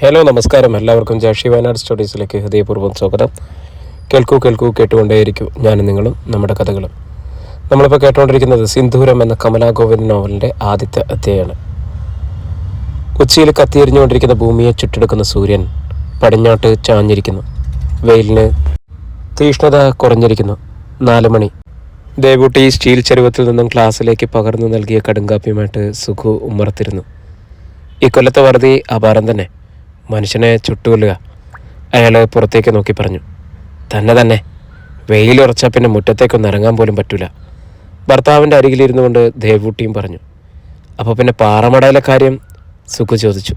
Hello നമസ്കാരം. എല്ലാവർക്കും ജാഷി വയനാട് സ്റ്റഡീസിലേക്ക് ഹൃദയപൂർവം സ്വാഗതം. കേൾക്കൂ കേൾക്കൂ കേട്ടുകൊണ്ടേയിരിക്കും. ഞാനും നിങ്ങളും നമ്മുടെ കഥകളും. നമ്മളിപ്പോൾ കേട്ടുകൊണ്ടിരിക്കുന്നത് സിന്ധൂരം എന്ന കമലാ ഗോവിന്ദ് നോവലിന്റെ ആദ്യത്തെ അധ്യായമാണ്. ഉച്ചയിൽ കത്തിയെരിഞ്ഞുകൊണ്ടിരിക്കുന്ന ഭൂമിയെ ചുറ്റെടുക്കുന്ന സൂര്യൻ പടിഞ്ഞാട്ട് ചാഞ്ഞിരിക്കുന്നു. വെയിലിന് തീഷ്ണത കുറഞ്ഞിരിക്കുന്നു. നാല് മണി. ദേവൂട്ടി സ്റ്റീൽ ചരുവത്തിൽ നിന്നും ക്ലാസ്സിലേക്ക് പകർന്നു നൽകിയ കടുങ്കാപ്പിയുമായിട്ട് സുഖു ഉമ്മർത്തിരുന്നു ഈ കൊല്ലത്തെ വറുതി അപാരം തന്നെ. മനുഷ്യനെ ചുട്ടുകൊല്ലുക. അയാൾ പുറത്തേക്ക് നോക്കി പറഞ്ഞു. തന്നെ തന്നെ. വെയിലുറച്ചാൽ പിന്നെ മുറ്റത്തേക്കൊന്ന് ഇറങ്ങാൻ പോലും പറ്റൂല. ഭർത്താവിന്റെ അരികിലിരുന്നു കൊണ്ട് ദേവൂട്ടിയും പറഞ്ഞു. അപ്പോൾ പിന്നെ പാറമടയിലെ കാര്യം സുഖു ചോദിച്ചു.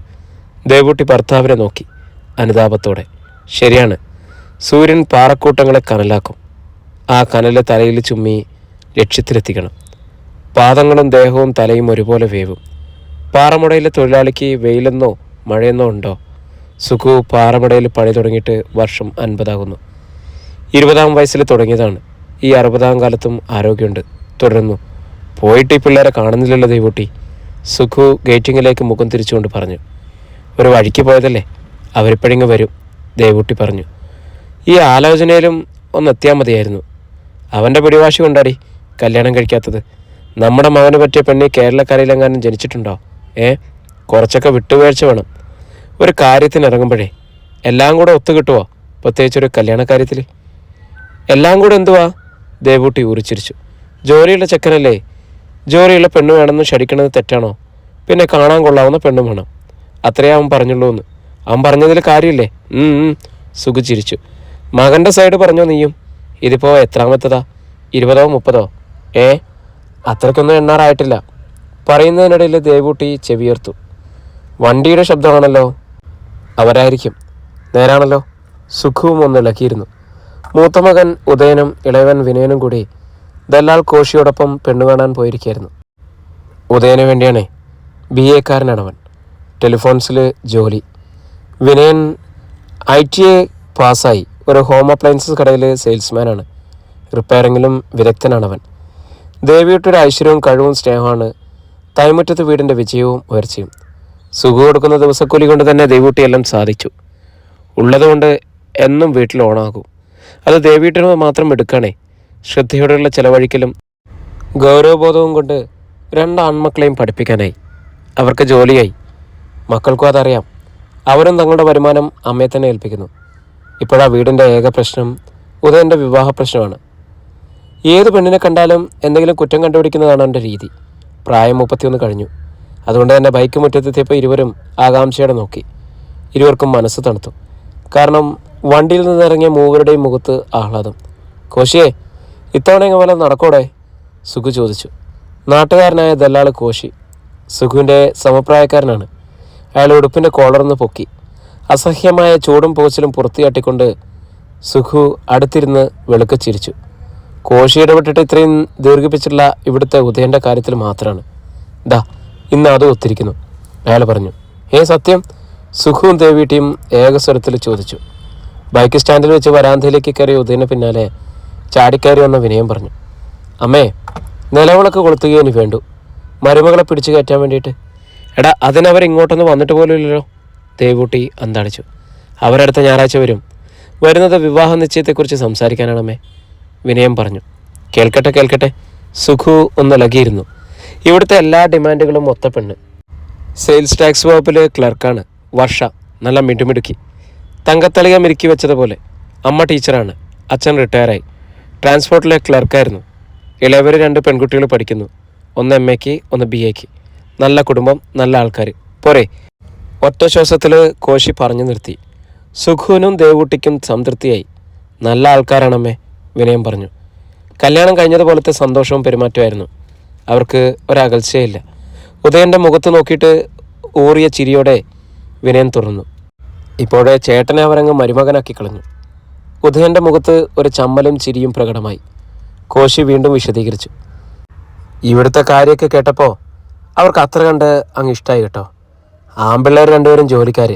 ദേവൂട്ടി ഭർത്താവിനെ നോക്കി അനുതാപത്തോടെ. ശരിയാണ്. സൂര്യൻ പാറക്കൂട്ടങ്ങളെ കനലാക്കും. ആ കനൽ തലയിൽ ചുമ്മി ലക്ഷ്യത്തിലെത്തിക്കണം. പാദങ്ങളും ദേഹവും തലയും ഒരുപോലെ വേവും. പാറമുടയിലെ തൊഴിലാളിക്ക് വെയിലെന്നോ മഴയെന്നോ ഉണ്ടോ? സുഖു പാറമടയിൽ പണി തുടങ്ങിയിട്ട് വർഷം അൻപതാകുന്നു. ഇരുപതാം വയസ്സിൽ തുടങ്ങിയതാണ്. ഈ അറുപതാം കാലത്തും ആരോഗ്യമുണ്ട്. തുടരുന്നു പോയിട്ട് ഈ പിള്ളേരെ കാണുന്നില്ലല്ലോ ദൈവൂട്ടി സുഖു ഗേറ്റിങ്ങിലേക്ക് മുഖം തിരിച്ചുകൊണ്ട് പറഞ്ഞു. ഒരു വഴിക്ക് പോയതല്ലേ? അവരിപ്പോഴിങ്ങ് വരും ദേവൂട്ടി പറഞ്ഞു. ഈ ആലോചനയിലും ഒന്നെത്തിയാൽ മതിയായിരുന്നു. അവന്റെ പിടിവാശി കൊണ്ടാടി കല്യാണം കഴിക്കാത്തത്. നമ്മുടെ മകന് പറ്റിയ പെണ്ണി കേരളക്കരയിലെങ്ങാനും ജനിച്ചിട്ടുണ്ടോ? ഏ? കുറച്ചൊക്കെ വിട്ടുവീഴ്ച വേണം. ഒരു കാര്യത്തിന് ഇറങ്ങുമ്പോഴേ എല്ലാം കൂടെ ഒത്തു കിട്ടുമോ പ്രത്യേകിച്ച് ഒരു കല്യാണ കാര്യത്തിൽ എല്ലാം കൂടെ എന്തുവാ? ദേവൂട്ടി ഊറിച്ചിരിച്ചു ജോലിയുള്ള ചെക്കനല്ലേ? ജോലിയുള്ള പെണ്ണ് വേണമെന്ന് ക്ഷടിക്കണത് തെറ്റാണോ? പിന്നെ കാണാൻ കൊള്ളാവുന്ന പെണ്ണും വേണം. അത്രേ അവൻ പറഞ്ഞുള്ളൂ എന്ന്. അവൻ പറഞ്ഞതിൽ കാര്യമില്ലേ? സുഖിച്ചിരിച്ചു ചിരിച്ചു. മകന്റെ സൈഡ് പറഞ്ഞോ നീയും? ഇതിപ്പോൾ എത്രാമത്തതാ? ഇരുപതോ മുപ്പതോ? ഏ? അത്രയ്ക്കൊന്നും എണ്ണാറായിട്ടില്ല. പറയുന്നതിനിടയിൽ ദേവൂട്ടി ചെവിയർത്തു വണ്ടിയുടെ ശബ്ദമാണല്ലോ. അവരായിരിക്കും. നേരാണല്ലോ. സുഖവും ഒന്ന് ഇളക്കിയിരുന്നു മൂത്ത മകൻ ഉദയനും ഇളയവൻ വിനയനും കൂടി ദല്ലാൽ കോശിയോടൊപ്പം പെണ്ണു കാണാൻ പോയിരിക്കുകയായിരുന്നു ഉദയന് വേണ്ടിയാണേ. ബി എക്കാരനാണവൻ ടെലിഫോൺസിൽ ജോലി. വിനയൻ ഐ ടി എ പാസ്സായി. ഒരു ഹോം അപ്ലയൻസസ് കടയിൽ സെയിൽസ്മാനാണ്. റിപ്പയറിങ്ങിലും വിദഗ്ധനാണവൻ. ദേവിയുടെ ഐശ്വര്യവും കഴിവും സ്നേഹമാണ് തൈമുറ്റത്ത് വീടിന്റെ വിജയവും ഉയർച്ചയും. സുഖം കൊടുക്കുന്ന ദിവസക്കൂലി കൊണ്ട് തന്നെ ദേവൂട്ടിയെല്ലാം സാധിച്ചു. ഉള്ളതുകൊണ്ട് എന്നും വീട്ടിൽ ഓണാകും. അത് ദേവീട്ടിന് മാത്രം എടുക്കണേ. ശ്രദ്ധയോടെയുള്ള ചെലവഴിക്കലും ഗൗരവബോധവും കൊണ്ട് രണ്ട് ആൺമക്കളെയും പഠിപ്പിക്കാനായി. അവർക്ക് ജോലിയായി. മക്കൾക്കും അതറിയാം. അവരും തങ്ങളുടെ വരുമാനം അമ്മയെ തന്നെ ഏൽപ്പിക്കുന്നു. ഇപ്പോഴാ വീടിന്റെ ഏക പ്രശ്നം ഉദയന്റെ വിവാഹ പ്രശ്നമാണ്. ഏത് പെണ്ണിനെ കണ്ടാലും എന്തെങ്കിലും കുറ്റം കണ്ടുപിടിക്കുന്നതാണ് എന്റെ രീതി. പ്രായം മുപ്പത്തിയൊന്ന് കഴിഞ്ഞു. അതുകൊണ്ട് തന്നെ ബൈക്ക് മുറ്റത്തെത്തിയപ്പോൾ ഇരുവരും ആകാംക്ഷയോടെ നോക്കി. ഇരുവർക്കും മനസ്സ് തണുത്തു. കാരണം വണ്ടിയിൽ നിന്നിറങ്ങിയ മൂവരുടെയും മുഖത്ത് ആഹ്ലാദം. കോശിയെ ഇത്തവണ എങ്ങനെ പോലെ നടക്കോടെ? സുഖു ചോദിച്ചു. നാട്ടുകാരനായ ദല്ലാൾ കോശി സുഖുവിന്റെ സമപ്രായക്കാരനാണ്. അയാൾ ഉടുപ്പിന്റെ കോളർന്ന് പൊക്കി അസഹ്യമായ ചൂടും പോച്ചിലും പുറത്തിയാട്ടിക്കൊണ്ട് സുഖു അടുത്തിരുന്ന് വെളുക്ക ചിരിച്ചു. കോശി ഇടപെട്ടിട്ട് ഇത്രയും ദീർഘിപ്പിച്ചിട്ടുള്ള ഇവിടുത്തെ ഉദയന്റെ കാര്യത്തിൽ മാത്രമാണ് ദാ ഇന്ന് അത് ഒത്തിരിക്കുന്നു. അയാൾ പറഞ്ഞു ഏ സത്യം. സുഖവും ദേവി ടീം ഏകസ്വരത്തിൽ ചോദിച്ചു. ബൈക്ക് സ്റ്റാൻഡിൽ വെച്ച് വരാന്തയിലേക്ക് കയറി ഉദയന് പിന്നാലെ ചാടിക്കയറി വന്ന വിനയം പറഞ്ഞു അമ്മേ നിലവിളക്ക് കൊളുത്തുകയും വേണ്ടു? മരുമകളെ പിടിച്ചു കയറ്റാൻ വേണ്ടിയിട്ട്? എടാ അതിനവർ ഇങ്ങോട്ടൊന്നും വന്നിട്ട് പോലും ഇല്ലല്ലോ ദേവൂട്ടി അന്താളിച്ചു. അവരടുത്ത ഞായറാഴ്ച വരും. വരുന്നത് വിവാഹ നിശ്ചയത്തെക്കുറിച്ച് സംസാരിക്കാനാണമ്മേ വിനയം പറഞ്ഞു. കേൾക്കട്ടെ കേൾക്കട്ടെ. സുഖു ഒന്ന് ഇളകിയിരുന്നു ഇവിടുത്തെ എല്ലാ ഡിമാൻഡുകളും ഒത്ത പെണ്ണ്. സെയിൽസ് ടാക്സ് വകുപ്പിലെ ക്ലർക്കാണ് വർഷ നല്ല മിടുമിടുക്കി. തങ്കത്തളിക മിരുക്കി വെച്ചതുപോലെ അമ്മ ടീച്ചറാണ് അച്ഛൻ റിട്ടയറായി ട്രാൻസ്പോർട്ടിലെ ക്ലർക്കായിരുന്നു ഇളയവർ രണ്ട് പെൺകുട്ടികൾ പഠിക്കുന്നു ഒന്ന് എം എക്ക് ഒന്ന് ബി എക്ക് നല്ല കുടുംബം നല്ല ആൾക്കാർ പോരെ. ഒറ്റ ശ്വാസത്തിൽ കോശി പറഞ്ഞു നിർത്തി. സുഖുവിനും ദേവൂട്ടിക്കും സംതൃപ്തിയായി. നല്ല ആൾക്കാരാണമ്മേ വിനയം പറഞ്ഞു. കല്യാണം കഴിഞ്ഞതുപോലത്തെ സന്തോഷവും പെരുമാറ്റമായിരുന്നു അവർക്ക് ഒരകൽച്ചയില്ല. ഉദയന്റെ മുഖത്ത് നോക്കിയിട്ട് ഊറിയ ചിരിയോടെ വിനയൻ തുറന്നു. ഇപ്പോഴേ ചേട്ടനെ അവരങ്ങ് മരുമകനാക്കി കളഞ്ഞു. ഉദയന്റെ മുഖത്ത് ഒരു ചമ്മലും ചിരിയും പ്രകടമായി. കോശി വീണ്ടും വിശദീകരിച്ചു. ഇവിടുത്തെ കാര്യമൊക്കെ കേട്ടപ്പോൾ അവർക്ക് അത്ര കണ്ട് അങ്ങ് ഇഷ്ടമായി കേട്ടോ. ആമ്പിള്ളേർ രണ്ടുപേരും ജോലിക്കാർ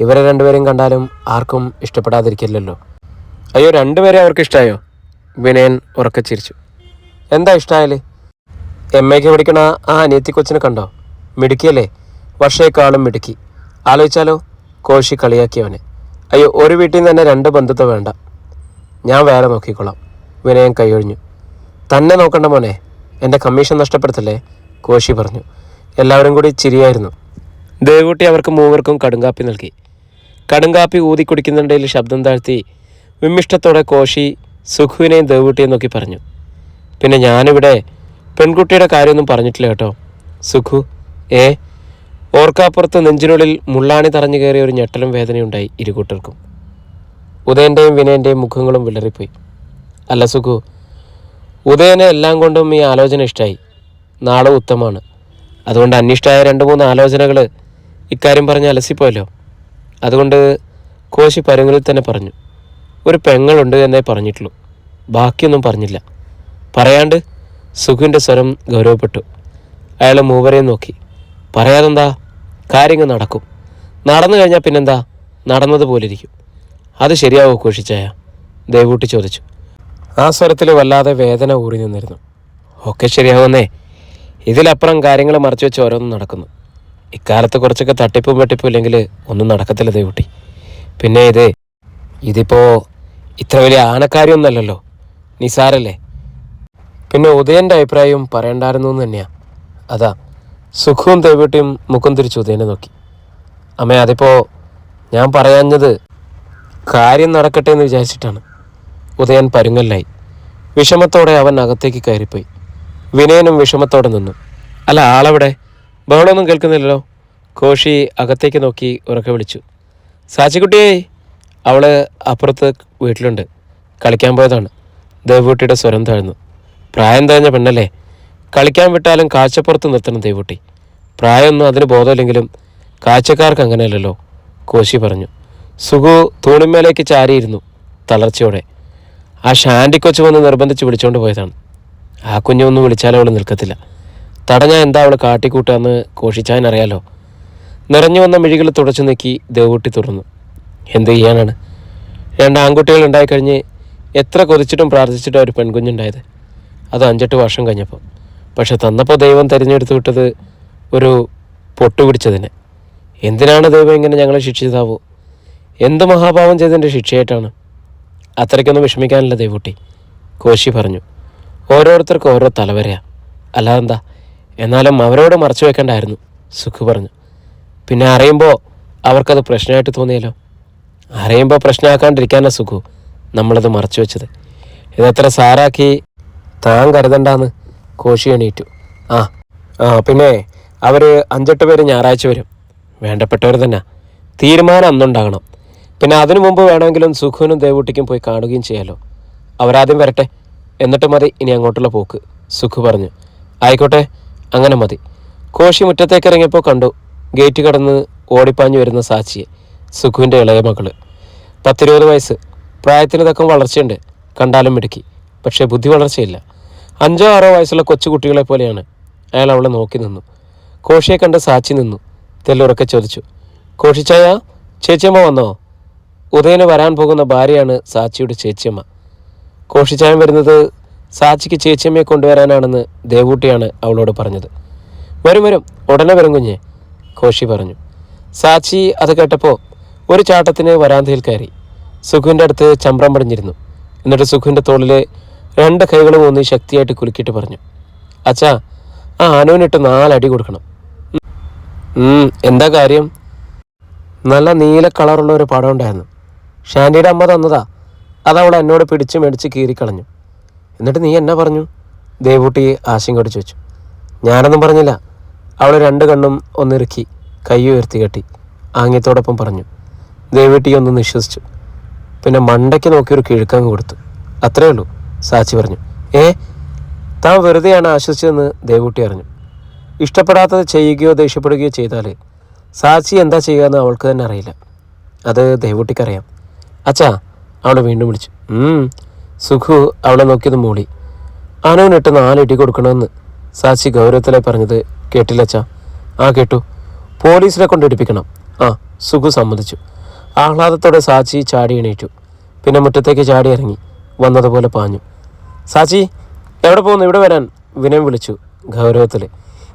ഇവരെ രണ്ടുപേരും കണ്ടാലും ആർക്കും ഇഷ്ടപ്പെടാതിരിക്കില്ലല്ലോ. അയ്യോ രണ്ടുപേരെ അവർക്ക് ഇഷ്ടമായോ വിനയൻ ഉറക്കെ ചിരിച്ചു. എന്താ ഇഷ്ടമായാലേ എം എക്ക് പഠിക്കണ ആ അനിയത്തി കൊച്ചിനെ കണ്ടോ? മിടുക്കിയല്ലേ? വർഷേക്കാളും മിടുക്കി. ആലോചിച്ചാലോ? കോശി കളിയാക്കിയവനെ. അയ്യോ ഒരു വീട്ടിൽ നിന്ന് തന്നെ രണ്ട് ബന്ധുത്വം വേണ്ട. ഞാൻ വേറെ നോക്കിക്കൊള്ളാം വിനയം കൈയൊഴിഞ്ഞു. തന്നെ നോക്കണ്ട മോനെ. എന്റെ കമ്മീഷൻ നഷ്ടപ്പെടുത്തല്ലേ? കോശി പറഞ്ഞു. എല്ലാവരും കൂടി ചിരിയായിരുന്നു. ദേവൂട്ടി അവർക്ക് മൂവർക്കും കടുങ്കാപ്പി നൽകി. കടുങ്കാപ്പി ഊതി കുടിക്കുന്നുണ്ടെങ്കിൽ ശബ്ദം താഴ്ത്തി വിമിഷ്ടത്തോടെ കോശി സുഖുവിനെയും ദേവൂട്ടിയെയും നോക്കി പറഞ്ഞു. പിന്നെ ഞാനിവിടെ പെൺകുട്ടിയുടെ കാര്യമൊന്നും പറഞ്ഞിട്ടില്ല കേട്ടോ. സുഖു. ഏ? ഓർക്കാപ്പുറത്ത് നെഞ്ചിനുള്ളിൽ മുള്ളാണി തറഞ്ഞു കയറിയ ഒരു ഞെട്ടലും വേദനയുണ്ടായി ഇരുകൂട്ടർക്കും. ഉദയന്റെയും വിനയന്റെയും മുഖങ്ങളും വിളറിപ്പോയി. അല്ല സുഖു. ഉദയനെ എല്ലാം കൊണ്ടും ഈ ആലോചന ഇഷ്ടമായി നാളെ ഉത്തമാണ് അതുകൊണ്ട് അനിഷ്ടമായ രണ്ട് മൂന്ന് ആലോചനകൾ ഇക്കാര്യം പറഞ്ഞ് അലസിപ്പോയല്ലോ. അതുകൊണ്ട് കോശി പരുങ്ങലിൽ തന്നെ പറഞ്ഞു. ഒരു പെങ്ങളുണ്ട് എന്നേ പറഞ്ഞിട്ടുള്ളൂ. ബാക്കിയൊന്നും പറഞ്ഞില്ല. പറയാണ്ട് സുഖിന്റെ സ്വരം ഗൗരവപ്പെട്ടു. അയാൾ മൂവരെ നോക്കി. പറയാതെന്താ? കാര്യങ്ങൾ നടക്കും. നടന്നു കഴിഞ്ഞാൽ പിന്നെന്താ? നടന്നതുപോലെ ഇരിക്കും അത് ശരിയാവോ കോഷിച്ചായ ദേവൂട്ടി ചോദിച്ചു. ആ സ്വരത്തിൽ വല്ലാതെ വേദന ഊറി നിന്നിരുന്നു. ഒക്കെ ശരിയാവുന്നേ. ഇതിലപ്പുറം കാര്യങ്ങൾ മറച്ചു വെച്ച് ഓരോന്നും നടക്കുന്നു. ഇക്കാലത്ത് കുറച്ചൊക്കെ തട്ടിപ്പും വെട്ടിപ്പും ഇല്ലെങ്കിൽ ഒന്നും നടക്കത്തില്ല ദേവൂട്ടി. പിന്നെ ഇത് ഇതിപ്പോൾ ഇത്ര വലിയ ആനക്കാര്യമൊന്നുമല്ലല്ലോ നിസാരല്ലേ? പിന്നെ ഉദയന്റെ അഭിപ്രായവും പറയണ്ടായിരുന്നു എന്ന് തന്നെയാ. അതാ സുഖവും തേവട്ടിയും മുഖം തിരിച്ച് ഉദയനെ നോക്കി. അമ്മേ അതിപ്പോ ഞാൻ പറയാഞ്ഞത് കാര്യം നടക്കട്ടെ എന്ന് വിചാരിച്ചിട്ടാണ്. ഉദയൻ പരുങ്ങല്ലായി. വിഷമത്തോടെ അവൻ അകത്തേക്ക് കയറിപ്പോയി. വിനയനും വിഷമത്തോടെ നിന്നു. അല്ല ആളവിടെ? ബഹളമൊന്നും കേൾക്കുന്നില്ലല്ലോ. കോശി അകത്തേക്ക് നോക്കി ഉറക്കെ വിളിച്ചു. സാച്ചിക്കുട്ടിയെ അവൾ അപ്പുറത്ത് വീട്ടിലുണ്ട്. കളിക്കാൻ പോയതാണ്. ദേവൂട്ടിയുടെ സ്വരം താഴ്ന്നു. പ്രായം തഴഞ്ഞ പെണ്ണല്ലേ? കളിക്കാൻ വിട്ടാലും കാഴ്ചപ്പുറത്ത് നിർത്തണം ദേവൂട്ടി. പ്രായമൊന്നും അതിന് ബോധമില്ലെങ്കിലും കാഴ്ചക്കാർക്ക് അങ്ങനെയല്ലല്ലോ കോശി പറഞ്ഞു. സുഖു തൂണിമേലേക്ക് ചാരിയിരുന്നു തളർച്ചയോടെ. ആ ഷാൻഡി കൊച്ചു വന്ന് നിർബന്ധിച്ച് വിളിച്ചുകൊണ്ട് പോയതാണ്. ആ കുഞ്ഞൊന്നും വിളിച്ചാലും അവൾ നിൽക്കത്തില്ല. തടഞ്ഞാൽ എന്താ അവൾ കാട്ടിക്കൂട്ടാന്ന് കോഷിച്ചാൻ അറിയാലോ നിറഞ്ഞു വന്ന മിഴികൾ തുടച്ചു നീക്കി ദേവൂട്ടി തുറന്നു. എന്ത് ചെയ്യാനാണ്? രണ്ട് ആൺകുട്ടികൾ ഉണ്ടായിക്കഴിഞ്ഞ് എത്ര കൊതിച്ചിട്ടും പ്രാർത്ഥിച്ചിട്ടും ഒരു പെൺകുഞ്ഞുണ്ടായത്? അത് അഞ്ചെട്ട് വർഷം കഴിഞ്ഞപ്പോൾ പക്ഷെ തന്നപ്പോൾ ദൈവം തിരഞ്ഞെടുത്ത് വിട്ടത് ഒരു പൊട്ടു പിടിച്ചതിനെ. എന്തിനാണ് ദൈവം ഇങ്ങനെ ഞങ്ങളെ ശിക്ഷിച്ചതാവോ? എന്ത് മഹാഭാവം ചെയ്തതിന്റെ ശിക്ഷയായിട്ടാണ്? അത്രയ്ക്കൊന്നും വിഷമിക്കാനില്ല ദേവൂട്ടി കോശി പറഞ്ഞു ഓരോരുത്തർക്കും ഓരോ തലവരയാ. അല്ലാതെന്താ എന്നാലും അവരോട് മറച്ചു വെക്കണ്ടായിരുന്നു സുഖു പറഞ്ഞു. പിന്നെ അറിയുമ്പോൾ അവർക്കത് പ്രശ്നമായിട്ട് തോന്നിയല്ലോ. അറിയുമ്പോൾ പ്രശ്നമാക്കാണ്ടിരിക്കാനാ സുഖു നമ്മളത് മറച്ചു വെച്ചത്. ഇതത്ര സാറാക്കി താൻ കരുതണ്ടാന്ന് കോശി എണീറ്റു. ആ ആ പിന്നെ അവർ അഞ്ചെട്ട് പേര് ഞായറാഴ്ച വരും. വേണ്ടപ്പെട്ടവർ തന്നെ. തീരുമാനം അന്നുണ്ടാകണം. പിന്നെ അതിനു മുമ്പ് വേണമെങ്കിലും സുഖുവിനും ദേവൂട്ടിക്കും പോയി കാണുകയും ചെയ്യാലോ. അവരാദ്യം വരട്ടെ. എന്നിട്ട് മതി ഇനി അങ്ങോട്ടുള്ള പോക്ക്. സുഖു പറഞ്ഞു. ആയിക്കോട്ടെ അങ്ങനെ മതി. കോശി മുറ്റത്തേക്ക് ഇറങ്ങിയപ്പോൾ കണ്ടു ഗേറ്റ് കടന്ന് ഓടിപ്പാഞ്ഞു വരുന്ന സാച്ചിയെ സുഖുവിന്റെ ഇളയ മകൾ. പത്തിരുപത് വയസ്സ്. പ്രായത്തിന് തക്കം വളർച്ചയുണ്ട്. കണ്ടാലും മിടുക്കി. പക്ഷേ ബുദ്ധി വളർച്ചയില്ല. അഞ്ചോ ആറോ വയസ്സുള്ള കൊച്ചു കുട്ടികളെ പോലെയാണ് അയാൾ അവളെ നോക്കി നിന്നു. കോഷിയെ കണ്ട സാച്ചി നിന്നു. തെല്ലുറക്കെ ചോദിച്ചു കോഷിച്ചായ ചേച്ചിയമ്മ വന്നോ? ഉദയന് വരാൻ പോകുന്ന ഭാര്യയാണ് സാച്ചിയുടെ ചേച്ചിയമ്മ. കോഷിച്ചായം വരുന്നത് സാച്ചിക്ക് ചേച്ചിയമ്മയെ കൊണ്ടുവരാനാണെന്ന് ദേവൂട്ടിയാണ് അവളോട് പറഞ്ഞത്. വരും വരും ഉടനെ വരും കുഞ്ഞെ കോശി പറഞ്ഞു. സാച്ചി അത് കേട്ടപ്പോൾ ഒരു ചാട്ടത്തിന് വരാന്തയിൽ കയറി. സുഖുവിന്റെ അടുത്ത് ചമ്പ്രം പടിഞ്ഞിരുന്നു. എന്നിട്ട് സുഖുവിന്റെ തോളിൽ രണ്ട് കൈകളും ഒന്ന് ശക്തിയായിട്ട് കുലുക്കിയിട്ട് പറഞ്ഞു. അച്ഛാ ആ ആനുവിനിട്ട് നാലടി കൊടുക്കണം. എന്താ കാര്യം? നല്ല നീല കളറുള്ള ഒരു പടം ഉണ്ടായിരുന്നു. ഷാൻഡിയുടെ അമ്മ തന്നതാ. അതവൾ എന്നോട് പിടിച്ച് മേടിച്ച് കീറിക്കളഞ്ഞു. എന്നിട്ട് നീ എന്നാ പറഞ്ഞു? ദേവൂട്ടി ആശങ്കയോട് ചോദിച്ചു. ഞാനൊന്നും പറഞ്ഞില്ല. അവൾ രണ്ട് കണ്ണും ഒന്നിറുക്കി കൈ ഉയർത്തി കെട്ടി ആംഗ്യത്തോടൊപ്പം പറഞ്ഞു. ദേവൂട്ടി ഒന്ന് നിശ്വസിച്ചു. പിന്നെ മണ്ടയ്ക്ക് നോക്കി ഒരു കിഴുക്കങ്ങ് കൊടുത്തു. അത്രേ ഉള്ളൂ. സാച്ചി പറഞ്ഞു. ഏ താൻ വെറുതെയാണ് ആശ്വസിച്ചതെന്ന് ദേവൂട്ടി അറിഞ്ഞു. ഇഷ്ടപ്പെടാത്തത് ചെയ്യുകയോ ദേഷ്യപ്പെടുകയോ ചെയ്താൽ സാച്ചി എന്താ ചെയ്യുകയെന്ന് അവൾക്ക് തന്നെ അറിയില്ല. അത് ദേവൂട്ടിക്കറിയാം. അച്ഛാ അവളെ വീണ്ടും വിളിച്ചു. സുഖു അവളെ നോക്കിയത് മൂളി. ആനവനിട്ട് നാലിടി കൊടുക്കണമെന്ന് സാച്ചി ഗൗരവത്തിലെ പറഞ്ഞത് കേട്ടില്ല അച്ഛാ. ആ കേട്ടു. പോലീസിനെ കൊണ്ട് ആ സുഖു സമ്മതിച്ചു. ആഹ്ലാദത്തോടെ സാച്ചി ചാടി എണീറ്റു. പിന്നെ മുറ്റത്തേക്ക് ചാടി ഇറങ്ങി. വന്നതുപോലെ പാഞ്ഞു. സാച്ചി എവിടെ പോകുന്നു ഇവിടെ വരാൻ വിനയം വിളിച്ചു ഗൗരവത്തിൽ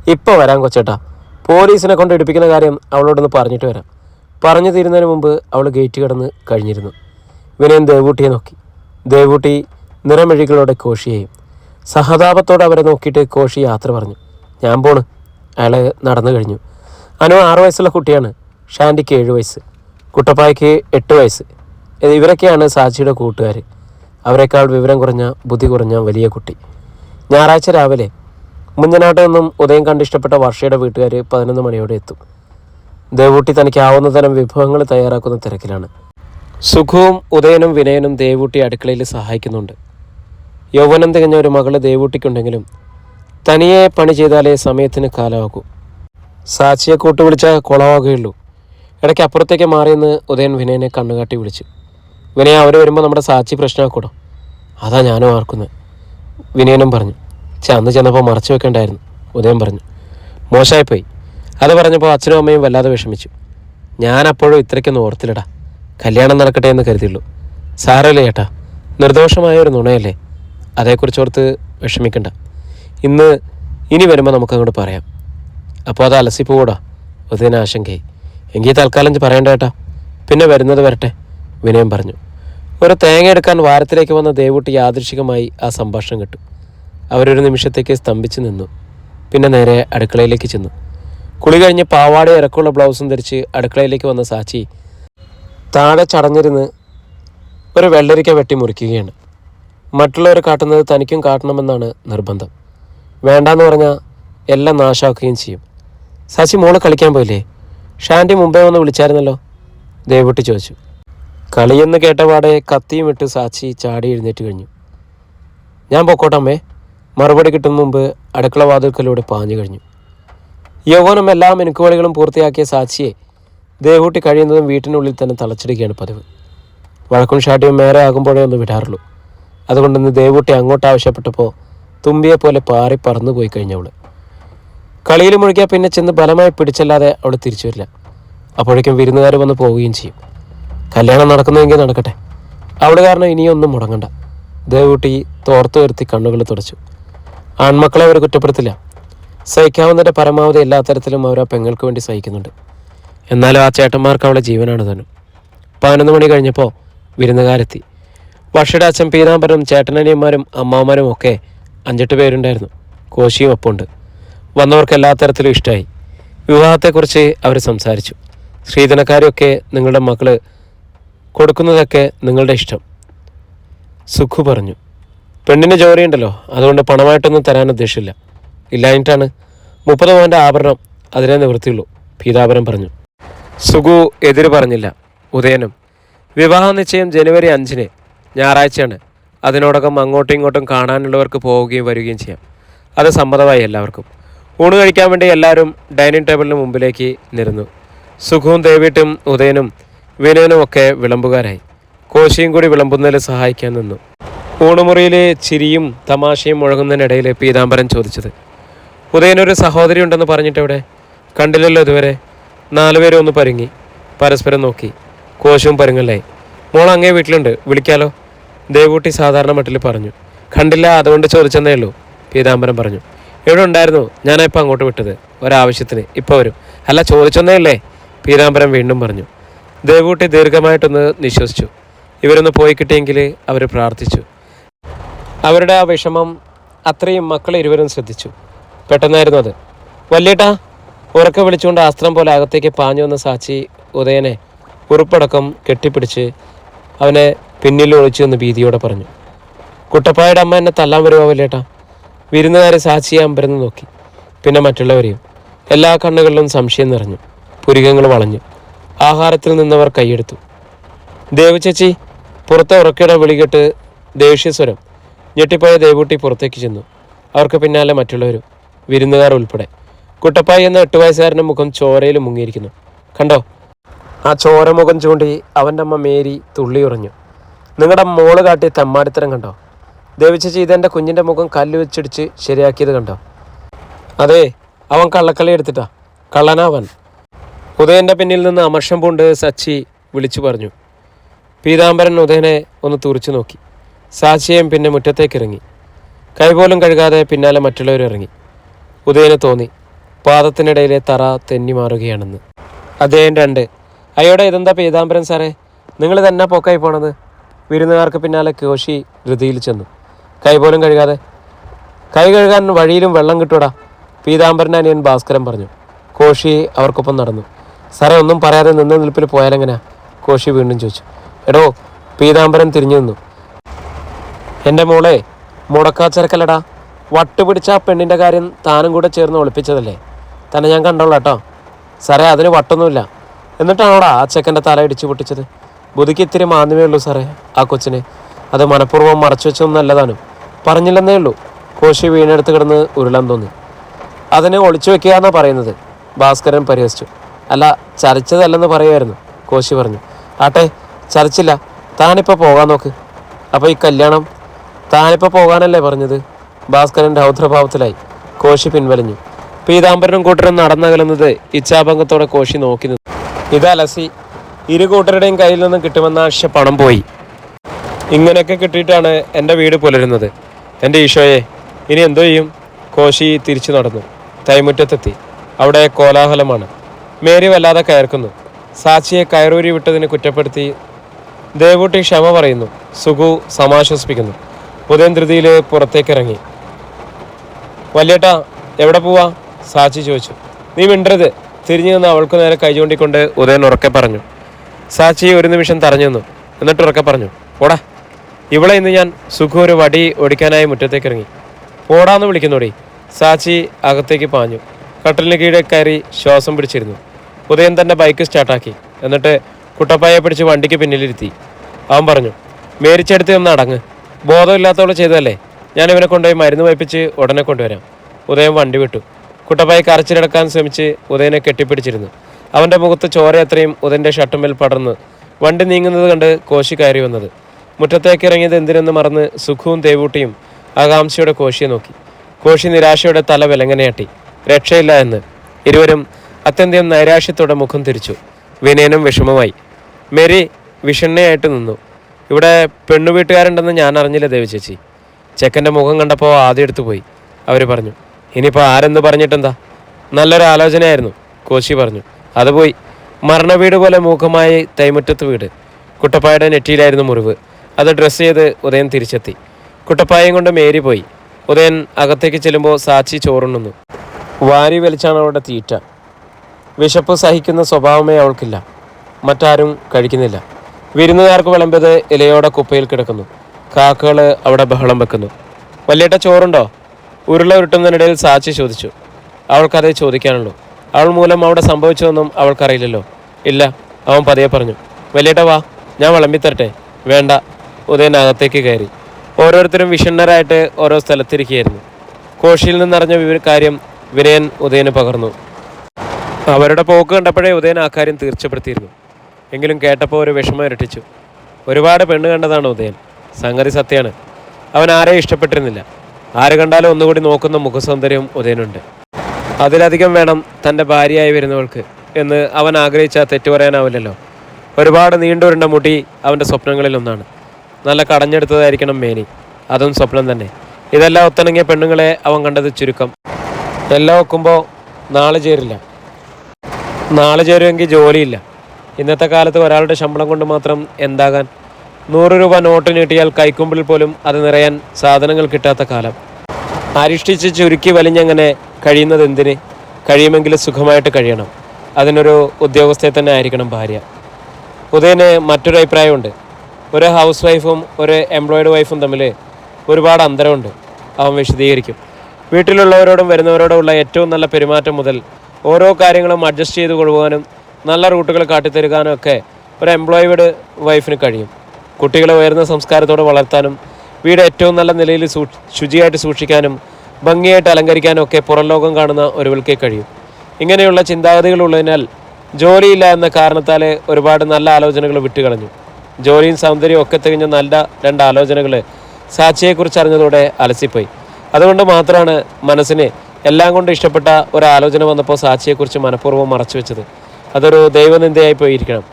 ഇപ്പോൾ വരാൻ കൊച്ചേട്ടാ. പോലീസിനെ കൊണ്ട് എടുപ്പിക്കുന്ന കാര്യം അവളോടൊന്ന് പറഞ്ഞിട്ട് വരാം. പറഞ്ഞു തീരുന്നതിന് മുമ്പ് അവൾ ഗേറ്റ് കടന്ന് കഴിഞ്ഞിരുന്നു. വിനയൻ ദേവൂട്ടിയെ നോക്കി. ദേവൂട്ടി നിറമെഴികളോടെ കോഷിയെയും സഹതാപത്തോടെ അവരെ നോക്കിയിട്ട് കോഷി യാത്ര പറഞ്ഞു. ഞാൻ പോണ്. അയാൾ നടന്നു കഴിഞ്ഞു. അനു ആറ് വയസ്സുള്ള കുട്ടിയാണ്. ഷാൻഡിക്ക് ഏഴ് വയസ്സ്. കുട്ടപ്പായ്ക്ക് എട്ട് വയസ്സ്. ഇവരൊക്കെയാണ് സാച്ചിയുടെ കൂട്ടുകാർ അവരെക്കാൾ വിവരം കുറഞ്ഞ ബുദ്ധി കുറഞ്ഞ വലിയ കുട്ടി. ഞായറാഴ്ച രാവിലെ മുഞ്ഞനാട്ടിൽ നിന്നും ഉദയം കണ്ടിഷ്ടപ്പെട്ട വർഷയുടെ വീട്ടുകാർ പതിനൊന്ന് മണിയോടെ എത്തും. ദേവൂട്ടി തനിക്ക് ആവുന്ന തരം വിഭവങ്ങൾ തയ്യാറാക്കുന്ന തിരക്കിലാണ്. സുഖവും ഉദയനും വിനയനും ദേവൂട്ടി അടുക്കളയിൽ സഹായിക്കുന്നുണ്ട്. യൗവനം തികഞ്ഞ ഒരു മകൾ ദേവൂട്ടിക്കുണ്ടെങ്കിലും തനിയെ പണി ചെയ്താലേ സമയത്തിന് കാലമാകൂ. സാച്ചിയെ കൂട്ടുപിടിച്ച കുളമാകുകയുള്ളൂ. ഇടയ്ക്ക് അപ്പുറത്തേക്ക് മാറിയെന്ന് ഉദയൻ വിനയനെ കണ്ണുകാട്ടി വിളിച്ചു. വിനയ അവർ വരുമ്പോൾ നമ്മുടെ സാച്ചി പ്രശ്നമാക്കൂടോ? അതാ ഞാനും ആർക്കുന്നത് വിനയനും പറഞ്ഞു. ചേ അന്ന് ചെന്നപ്പോൾ മറച്ചു വെക്കണ്ടായിരുന്നു. ഉദയം പറഞ്ഞു. മോശമായിപ്പോയി അത് പറഞ്ഞപ്പോൾ അച്ഛനും അമ്മയും വല്ലാതെ വിഷമിച്ചു. ഞാൻ അപ്പോഴും ഇത്രയ്ക്കൊന്നും ഓർത്തില്ലടാ. കല്യാണം നടക്കട്ടെ എന്ന് കരുതിയുള്ളൂ. സാരല്ലേ ചേട്ടാ. നിർദോഷമായ ഒരു നുണയല്ലേ? അതേക്കുറിച്ച് ഓർത്ത് വിഷമിക്കണ്ട. ഇന്ന് ഇനി വരുമ്പോൾ നമുക്കങ്ങോട്ട് പറയാം. അപ്പോൾ അത് അലസിപ്പോടാ ഉദയൻ ആശങ്കയായി എങ്കിൽ തൽക്കാലം പറയണ്ട ചേട്ടാ. പിന്നെ വരുന്നത് വരട്ടെ. വിനയം പറഞ്ഞു. ഒരു തേങ്ങ എടുക്കാൻ വാരത്തിലേക്ക് വന്ന ദേവുട്ടി യാദൃശികമായി ആ സംഭാഷണം കിട്ടു. അവരൊരു നിമിഷത്തേക്ക് സ്തംഭിച്ചു നിന്നു. പിന്നെ നേരെ അടുക്കളയിലേക്ക് ചെന്നു. കുളി കഴിഞ്ഞ് പാവാടയും ഇറക്കുള്ള ബ്ലൗസും ധരിച്ച് അടുക്കളയിലേക്ക് വന്ന സാച്ചി താഴെ ചടഞ്ഞിരുന്ന് ഒരു വെള്ളരിക്ക വെട്ടി മുറിക്കുകയാണ്. മറ്റുള്ളവർ കാട്ടുന്നത് തനിക്കും കാട്ടണമെന്നാണ് നിർബന്ധം. വേണ്ടാന്ന് പറഞ്ഞാൽ എല്ലാം നാശാക്കുകയും ചെയ്യും. സാച്ചി മോൾ കളിക്കാൻ പോയില്ലേ? ഷാന്റി മുമ്പേ വന്ന് വിളിച്ചായിരുന്നല്ലോ? ദേവുട്ടി ചോദിച്ചു. കളിയെന്ന് കേട്ടപാടെ കത്തിയും ഇട്ട് സാച്ചി ചാടി എഴുന്നേറ്റ് കഴിഞ്ഞു. ഞാൻ പൊക്കോട്ടമ്മേ മറുപടി കിട്ടും മുമ്പ് അടുക്കള വാതിൽക്കലൂടെ പാഞ്ഞു കഴിഞ്ഞു. യൗവനം എല്ലാ മിനുക്കുവളികളും പൂർത്തിയാക്കിയ സാച്ചിയെ ദേവൂട്ടി കഴിയുന്നതും വീട്ടിനുള്ളിൽ തന്നെ തളച്ചിടുകയാണ് പതിവ്. വഴക്കും ഷാട്ടിയും മേരെ ആകുമ്പോഴേ ഒന്ന് വിടാറുള്ളൂ. അതുകൊണ്ടൊന്ന് ദേവൂട്ടി അങ്ങോട്ട് ആവശ്യപ്പെട്ടപ്പോൾ തുമ്പിയെ പോലെ പാറി പറന്നു പോയി കഴിഞ്ഞവൾ കളിയിൽ മുഴുകിയാൽ പിന്നെ ചെന്ന് ബലമായി പിടിച്ചല്ലാതെ അവൾ തിരിച്ചു വരില്ല. അപ്പോഴേക്കും വിരുന്നുകാർ വന്ന് പോവുകയും ചെയ്യും. കല്യാണം നടക്കുന്നതെങ്കിൽ നടക്കട്ടെ. അവൾ കാരണം ഇനിയൊന്നും മുടങ്ങണ്ട. ദേവൂട്ടി തോർത്തു വരുത്തി കണ്ണുകൾ തുടച്ചു. ആൺമക്കളെ അവർ കുറ്റപ്പെടുത്തില്ല. സഹിക്കാവുന്നതിന്റെ പരമാവധി എല്ലാ തരത്തിലും അവർ ആ പെങ്ങൾക്ക് വേണ്ടി സഹിക്കുന്നുണ്ട്. എന്നാലും ആ ചേട്ടന്മാർക്ക് അവളെ ജീവനാണ് തന്നെ പതിനൊന്ന് മണി കഴിഞ്ഞപ്പോൾ വിരുന്നുകാരെത്തി. വർഷയുടെ അച്ഛൻ പീതാംബരം ചേട്ടനനിയന്മാരും അമ്മാവന്മാരും ഒക്കെ അഞ്ചെട്ട് പേരുണ്ടായിരുന്നു. കോശിയും ഒപ്പമുണ്ട്. വന്നവർക്ക് എല്ലാ തരത്തിലും ഇഷ്ടമായി വിവാഹത്തെക്കുറിച്ച് അവർ സംസാരിച്ചു. സ്ത്രീധനക്കാരൊക്കെ നിങ്ങളുടെ മകൾ കൊടുക്കുന്നതൊക്കെ നിങ്ങളുടെ ഇഷ്ടം. സുഖു പറഞ്ഞു. പെണ്ണിന് ജോലിയുണ്ടല്ലോ അതുകൊണ്ട് പണമായിട്ടൊന്നും തരാൻ ഉദ്ദേശമില്ല ഇല്ലാഞ്ഞിട്ടാണ് മുപ്പത് പവന്റെ ആഭരണം അതിനെ നിവൃത്തിയുള്ളൂ പീതാപരം പറഞ്ഞു. സുഖു എതിര് പറഞ്ഞില്ല ഉദയനും. വിവാഹ നിശ്ചയം ജനുവരി അഞ്ചിന് ഞായറാഴ്ചയാണ്. അതിനോടകം അങ്ങോട്ടും ഇങ്ങോട്ടും കാണാനുള്ളവർക്ക് പോവുകയും വരികയും ചെയ്യാം. അത് സമ്മതമായി എല്ലാവർക്കും. ഊണ് കഴിക്കാൻ വേണ്ടി എല്ലാവരും ഡൈനിങ് ടേബിളിന് മുമ്പിലേക്ക് നിരുന്നു. സുഖവും ദേവിട്ടും ഉദയനും വിനയനും ഒക്കെ വിളമ്പുകാരായി. കോശിയും കൂടി വിളമ്പുന്നതിൽ സഹായിക്കാൻ നിന്നു. ഊണുമുറിയിലെ ചിരിയും തമാശയും മുഴങ്ങുന്നതിനിടയിൽ പീതാംബരൻ ചോദിച്ചത് ഉദയനൊരു സഹോദരി ഉണ്ടെന്ന് പറഞ്ഞിട്ടെവിടെ? കണ്ടില്ലല്ലോ ഇതുവരെ. നാലുപേരും ഒന്ന് പരുങ്ങി. പരസ്പരം നോക്കി. കോശവും പരുങ്ങല്ലേ മോൾ അങ്ങേ വീട്ടിലുണ്ട്. വിളിക്കാലോ? ദേവൂട്ടി സാധാരണ മട്ടിൽ പറഞ്ഞു. കണ്ടില്ല അതുകൊണ്ട് ചോദിച്ചെന്നേ ഉള്ളൂ. പീതാംബരം പറഞ്ഞു. എവിടെ ഉണ്ടായിരുന്നു? ഞാനാ ഇപ്പം അങ്ങോട്ട് വിട്ടത്. ഒരാവശ്യത്തിന്. ഇപ്പോൾ വരും. അല്ല ചോദിച്ചെന്നേ അല്ലേ പീതാംബരം വീണ്ടും പറഞ്ഞു. ദേവൂട്ടി ദീർഘമായിട്ടൊന്ന് നിശ്വസിച്ചു. ഇവരൊന്ന് പോയി കിട്ടിയെങ്കിൽ അവർ പ്രാർത്ഥിച്ചു. അവരുടെ ആ വിഷമം അത്രയും മക്കളെ ഇരുവരും ശ്രദ്ധിച്ചു. പെട്ടെന്നായിരുന്നു അത്. വല്യേട്ടാ ഉറക്കെ വിളിച്ചുകൊണ്ട് അസ്ത്രം പോലെ അകത്തേക്ക് പാഞ്ഞു വന്ന സാച്ചി ഉദയനെ ഉറുപ്പടക്കം കെട്ടിപ്പിടിച്ച് അവനെ പിന്നിൽ ഒളിച്ചു എന്ന് ഭീതിയോടെ പറഞ്ഞു. കുട്ടപ്പായുടെ അമ്മ എന്നെ തല്ലാൻ വരുമോ വല്യേട്ടാ? വിരുന്നുകാരെ സാക്ഷിയെ അമ്പരന്ന് നോക്കി. പിന്നെ മറ്റുള്ളവരെയും എല്ലാ കണ്ണുകളിലും സംശയം നിറഞ്ഞു. പുരികങ്ങൾ വളഞ്ഞു. ആഹാരത്തിൽ നിന്നവർ കൈയെടുത്തു. ദേവു ചേച്ചി പുറത്തെ ഉറക്കയുടെ വിളികെട്ട് ദേഷ്യസ്വരം ഞെട്ടിപ്പോയ ദേവൂട്ടി പുറത്തേക്ക് ചെന്നു. അവർക്ക് പിന്നാലെ മറ്റുള്ളവരും വിരുന്നുകാർ ഉൾപ്പെടെ. കുട്ടപ്പായി എന്ന എട്ട് വയസ്സുകാരന്റെ മുഖം ചോരയിൽ മുങ്ങിയിരിക്കുന്നു. കണ്ടോ? ആ ചോരമുഖം ചൂണ്ടി അവന്റെ അമ്മ മേരി തുള്ളി ഉറഞ്ഞു. നിങ്ങളുടെ മോൾ കാട്ടി തമ്മാടിത്തരം കണ്ടോ? ദേവിച്ചേച്ചി ഇതെന്റെ കുഞ്ഞിന്റെ മുഖം കല്ല് വെച്ചിടിച്ച് ശരിയാക്കിയത് കണ്ടോ? അതെ അവൻ കള്ളക്കളി എടുത്തിട്ടാ. കള്ളനാവൻ ഉദയന്റെ പിന്നിൽ നിന്ന് അമർഷം പൂണ്ട് സച്ചി വിളിച്ചു പറഞ്ഞു. പീതാംബരൻ ഉദയനെ ഒന്ന് തുറിച്ചു നോക്കി. സാക്ഷിയും പിന്നെ മുറ്റത്തേക്ക് ഇറങ്ങി. കൈപോലും കഴുകാതെ പിന്നാലെ മറ്റുള്ളവർ ഇറങ്ങി. ഉദയന് തോന്നി പാദത്തിനിടയിലെ തറ തെന്നി മാറുകയാണെന്ന്. അദ്ദേഹം രണ്ട് അയ്യോടെ ഇതെന്താ പീതാംബരൻ സാറേ? നിങ്ങൾ തന്നെ പൊക്കായി പോണത്? വിരുന്നുകാർക്ക് പിന്നാലെ കോശി ധൃതിയിൽ ചെന്നു. കൈപോലും കഴുകാതെ. കൈ കഴുകാൻ വഴിയിലും വെള്ളം കിട്ടൂടാ പീതാംബരൻ അനിയൻ ഭാസ്കരൻ പറഞ്ഞു. കോശി അവർക്കൊപ്പം നടന്നു. സാറേ ഒന്നും പറയാതെ നിന്ന നിൽപ്പിൽ പോയാലെങ്ങനെ കോശി വീണ്ടും ചോദിച്ചു. എടോ പീതാംബരം തിരിഞ്ഞു നിന്നു. എന്റെ മോളെ മുടക്കാച്ചരക്കല്ലടാ. വട്ടുപിടിച്ച ആ പെണ്ണിന്റെ കാര്യം താനും കൂടെ ചേർന്ന് ഒളിപ്പിച്ചതല്ലേ? തന്നെ ഞാൻ കണ്ടോളാം കേട്ടോ. സാറേ അതിന് വട്ടൊന്നുമില്ല. എന്നിട്ടാണോടാ ആ ചെക്കന്റെ തല ഇടിച്ചു പൊട്ടിച്ചത്? ബുദ്ധിക്ക് ഇത്തിരി മാന്യമേ ഉള്ളൂ സാറേ ആ കൊച്ചിനെ. അത് മനഃപൂർവം മറച്ചു വെച്ചൊന്നും നല്ലതാണ്. പറഞ്ഞില്ലെന്നേ ഉള്ളൂ. കോശി വീണെടുത്ത് കിടന്ന് ഉരുളാൻ തോന്നി. അതിനെ ഒളിച്ചു വെക്കുക എന്നാണ് പറയുന്നത്. ഭാസ്കരൻ പരിഹസിച്ചു. അല്ല ചരച്ചതല്ലെന്ന് പറയുമായിരുന്നു കോശി പറഞ്ഞു. ആട്ടെ ചരച്ചില്ല. താനിപ്പോൾ പോകാൻ നോക്ക്. അപ്പോൾ ഈ കല്യാണം താനിപ്പോൾ പോകാനല്ലേ പറഞ്ഞത്? ഭാസ്കരൻ രൗദ്രഭാവത്തിലായി. കോശി പിൻവലിഞ്ഞു. പീതാംബരനും കൂട്ടരും നടന്നകലുന്നത് ഇച്ഛാഭംഗത്തോടെ കോശി നോക്കി നിന്നു. ഇത് അലസി ഇരു കൂട്ടരുടെയും കയ്യിൽ നിന്നും കിട്ടുമെന്ന ആശ പണം പോയി. ഇങ്ങനെയൊക്കെ കിട്ടിയിട്ടാണ് എന്റെ വീട് പുലരുന്നത്. എന്റെ ഈശോയെ ഇനി എന്തോ ചെയ്യും? കോശി തിരിച്ചു നടന്നു. തൈമുറ്റത്തെത്തി. അവിടെ കോലാഹലമാണ്. മേരി വല്ലാതെ കയർക്കുന്നു. സാക്ഷിയെ കയറൂരി വിട്ടതിന് കുറ്റപ്പെടുത്തി ദേവൂട്ടി ക്ഷമ പറയുന്നു. സുഗു സമാശ്വസിപ്പിക്കുന്നു. ഉദയൻ ധൃതിയിൽ പുറത്തേക്കിറങ്ങി. വല്യേട്ടാ എവിടെ പോവാ? സാച്ചി ചോദിച്ചു. നീ മിണ്ടരുത്. തിരിഞ്ഞു നിന്ന് അവൾക്ക് നേരെ കൈ ചൂണ്ടിക്കൊണ്ട് ഉദയൻ ഉറക്കെ പറഞ്ഞു. സാച്ചി ഒരു നിമിഷം തറഞ്ഞു നിന്നു. എന്നിട്ട് ഉറക്കെ പറഞ്ഞു. ഓടാ ഇവിടെ ഇന്ന് ഞാൻ സുഖു ഒരു വടി ഓടിക്കാനായി മുറ്റത്തേക്ക് ഇറങ്ങി ഓടാന്ന് വിളിക്കുന്നോടി. സാച്ചി അകത്തേക്ക് പാഞ്ഞു. കട്ടലിന് കീഴെ കയറി ശ്വാസം പിടിച്ചിരുന്നു. ഉദയൻ തന്റെ ബൈക്ക് സ്റ്റാർട്ടാക്കി എന്നിട്ട് കുട്ടപ്പായെ പിടിച്ച് വണ്ടിക്ക് പിന്നിലിരുത്തി. അവൻ പറഞ്ഞു മേരിച്ചെടുത്ത് ഒന്ന് അടങ്ങ്. ബോധമില്ലാത്തവളെ ചെയ്തതല്ലേ? ഞാൻ ഇവനെ കൊണ്ടുപോയി മരുന്ന് വയ്പ്പിച്ച് ഉടനെ കൊണ്ടുവരാം. ഉദയൻ വണ്ടി വിട്ടു. കുട്ടപ്പായി കരച്ചിലടക്കാൻ ശ്രമിച്ച് ഉദയനെ കെട്ടിപ്പിടിച്ചിരുന്നു. അവന്റെ മുഖത്ത് ചോര അത്രയും ഉദയന്റെ ഷട്ടുമേൽ പടർന്ന് വണ്ടി നീങ്ങുന്നത് കണ്ട് കോശി കയറി വന്നത്. മുറ്റത്തേക്ക് ഇറങ്ങിയത് എന്തിനെന്ന് മറന്ന് സുഖവും ദേവൂട്ടിയും ആകാംക്ഷയുടെ കോശിയെ നോക്കി. കോശി നിരാശയുടെ തല വിലങ്ങനെയാട്ടി. രക്ഷയില്ല എന്ന്. ഇരുവരും അത്യന്തം നൈരാശ്യത്തോടെ മുഖം തിരിച്ചു. വിനയനും വിഷമമായി. മേരി വിഷണ്ണയായിട്ട് നിന്നു. ഇവിടെ പെണ്ണു വീട്ടുകാരുണ്ടെന്ന് ഞാൻ അറിഞ്ഞില്ല ദേവി ചേച്ചി. ചെക്കന്റെ മുഖം കണ്ടപ്പോൾ ആദ്യം എടുത്തു പോയി. അവർ പറഞ്ഞു ഇനിയിപ്പോൾ ആരെന്ന് പറഞ്ഞിട്ടെന്താ? നല്ലൊരു ആലോചനയായിരുന്നു കോശി പറഞ്ഞു. അത് പോയി. മരണവീട് പോലെ മൂഖമായി തൈമുറ്റത്ത് വീട്. കുട്ടപ്പായുടെ നെറ്റിയിലായിരുന്നു മുറിവ്. അത് ഡ്രസ്സ് ചെയ്ത് ഉദയൻ തിരിച്ചെത്തി. കുട്ടപ്പായയും കൊണ്ട് മേരി പോയി. ഉദയൻ അകത്തേക്ക് ചെല്ലുമ്പോൾ സാച്ചി ചോറുണ്ണുന്നു. വാരി വലിച്ചാണ് അവളുടെ തീറ്റ. വിശപ്പ് സഹിക്കുന്ന സ്വഭാവമേ അവൾക്കില്ല. മറ്റാരും കഴിക്കുന്നില്ല. വിരുന്നുകാർക്ക് വിളമ്പത് ഇലയോടെ കുപ്പയിൽ കിടക്കുന്നു. കാക്കകൾ അവിടെ ബഹളം വെക്കുന്നു. വല്യേട്ട ചോറുണ്ടോ? ഉരുള ഉരുട്ടുന്നതിനിടയിൽ സാച്ചി ചോദിച്ചു. അവൾക്കതേ ചോദിക്കാനുള്ളൂ. അവൾ മൂലം അവിടെ സംഭവിച്ചതൊന്നും അവൾക്കറിയില്ലല്ലോ. ഇല്ല അവൻ പതിയെ പറഞ്ഞു. വലിയേട്ട വാ. ഞാൻ വിളമ്പിത്തരട്ടെ. വേണ്ട. ഉദയൻ അകത്തേക്ക് കയറി. ഓരോരുത്തരും വിഷണ്ണരായിട്ട് ഓരോ സ്ഥലത്തിരിക്കുകയായിരുന്നു. കോശിയിൽ നിന്നറിഞ്ഞ കാര്യം വിനയൻ ഉദയന് പകർന്നു. അവരുടെ പോക്ക് കണ്ടപ്പോഴേ ഉദയൻ ആ കാര്യം തീർച്ചപ്പെടുത്തിയിരുന്നു. എങ്കിലും കേട്ടപ്പോൾ ഒരു വിഷമം ഇരട്ടിച്ചു. ഒരുപാട് പെണ്ണ് കണ്ടതാണ് ഉദയൻ. സംഗതി സത്യമാണ്. അവൻ ആരെയും ഇഷ്ടപ്പെട്ടിരുന്നില്ല. ആര് കണ്ടാലും ഒന്നുകൂടി നോക്കുന്ന മുഖസൗന്ദര്യം ഉദയനുണ്ട്. അതിലധികം വേണം തന്റെ ഭാര്യയായി വരുന്നവൾക്ക് എന്ന് അവൻ ആഗ്രഹിച്ച തെറ്റു പറയാനാവില്ലല്ലോ. ഒരുപാട് നീണ്ടുരുണ്ട മുടി അവന്റെ സ്വപ്നങ്ങളിലൊന്നാണ് നല്ല കടഞ്ഞെടുത്തതായിരിക്കണം മേനി. അതും സ്വപ്നം തന്നെ. ഇതെല്ലാം ഒത്തിണങ്ങിയ പെണ്ണുങ്ങളെ അവൻ കണ്ടത് ചുരുക്കം. എല്ലാം ഒക്കുമ്പോൾ നാളെ ചേരില്ല. നാളെ ചേരുമെങ്കിൽ ജോലിയില്ല. ഇന്നത്തെ കാലത്ത് ഒരാളുടെ ശമ്പളം കൊണ്ട് മാത്രം എന്താകാൻ? നൂറ് രൂപ നോട്ട് നീട്ടിയാൽ കൈക്കുമ്പിൽ പോലും അത് നിറയാൻ സാധനങ്ങൾ കിട്ടാത്ത കാലം. അരിഷ്ടിച്ച് ചുരുക്കി വലിഞ്ഞങ്ങനെ കഴിയുന്നത് എന്തിന്? കഴിയുമെങ്കിൽ സുഖമായിട്ട് കഴിയണം. അതിനൊരു ഉദ്യോഗസ്ഥയെ തന്നെ ആയിരിക്കണം ഭാര്യ. ഉദയന് മറ്റൊരു അഭിപ്രായമുണ്ട്. ഒരു ഹൗസ് വൈഫും ഒരു എംപ്ലോയിഡ് വൈഫും തമ്മിൽ ഒരുപാട് അന്തരമുണ്ട്. അവൻ വിശദീകരിക്കും. വീട്ടിലുള്ളവരോടും വരുന്നവരോടുമുള്ള ഏറ്റവും നല്ല പെരുമാറ്റം മുതൽ ഓരോ കാര്യങ്ങളും അഡ്ജസ്റ്റ് ചെയ്ത് കൊണ്ടുപോകാനും നല്ല റൂട്ടുകൾ കാട്ടിത്തരുകാനും ഒക്കെ ഒരു എംപ്ലോയിഡ് വൈഫിന് കഴിയും. കുട്ടികളെ ഉയർന്ന സംസ്കാരത്തോടെ വളർത്താനും വീട് ഏറ്റവും നല്ല നിലയിൽ ശുചിയായിട്ട് സൂക്ഷിക്കാനും ഭംഗിയായിട്ട് അലങ്കരിക്കാനും ഒക്കെ പുറം ലോകം കാണുന്ന ഒരുവൾക്കേ കഴിയും. ഇങ്ങനെയുള്ള ചിന്താഗതികളുള്ളതിനാൽ ജോലിയില്ല എന്ന കാരണത്താൽ ഒരുപാട് നല്ല ആലോചനകൾ വിട്ടുകളഞ്ഞു. ജോലിയും സൗന്ദര്യവും ഒക്കെ തികഞ്ഞ നല്ല രണ്ട് ആലോചനകൾ സാക്ഷിയെക്കുറിച്ച് അറിഞ്ഞതോടെ അലസിപ്പോയി. അതുകൊണ്ട് മാത്രമാണ് മനസ്സിന് എല്ലാം കൊണ്ട് ഇഷ്ടപ്പെട്ട ഒരു ആലോചന വന്നപ്പോൾ സാക്ഷിയെക്കുറിച്ച് മനഃപൂർവം മറച്ചു വെച്ചത്. അതൊരു ദൈവനിന്ദയായി പോയിരിക്കണം.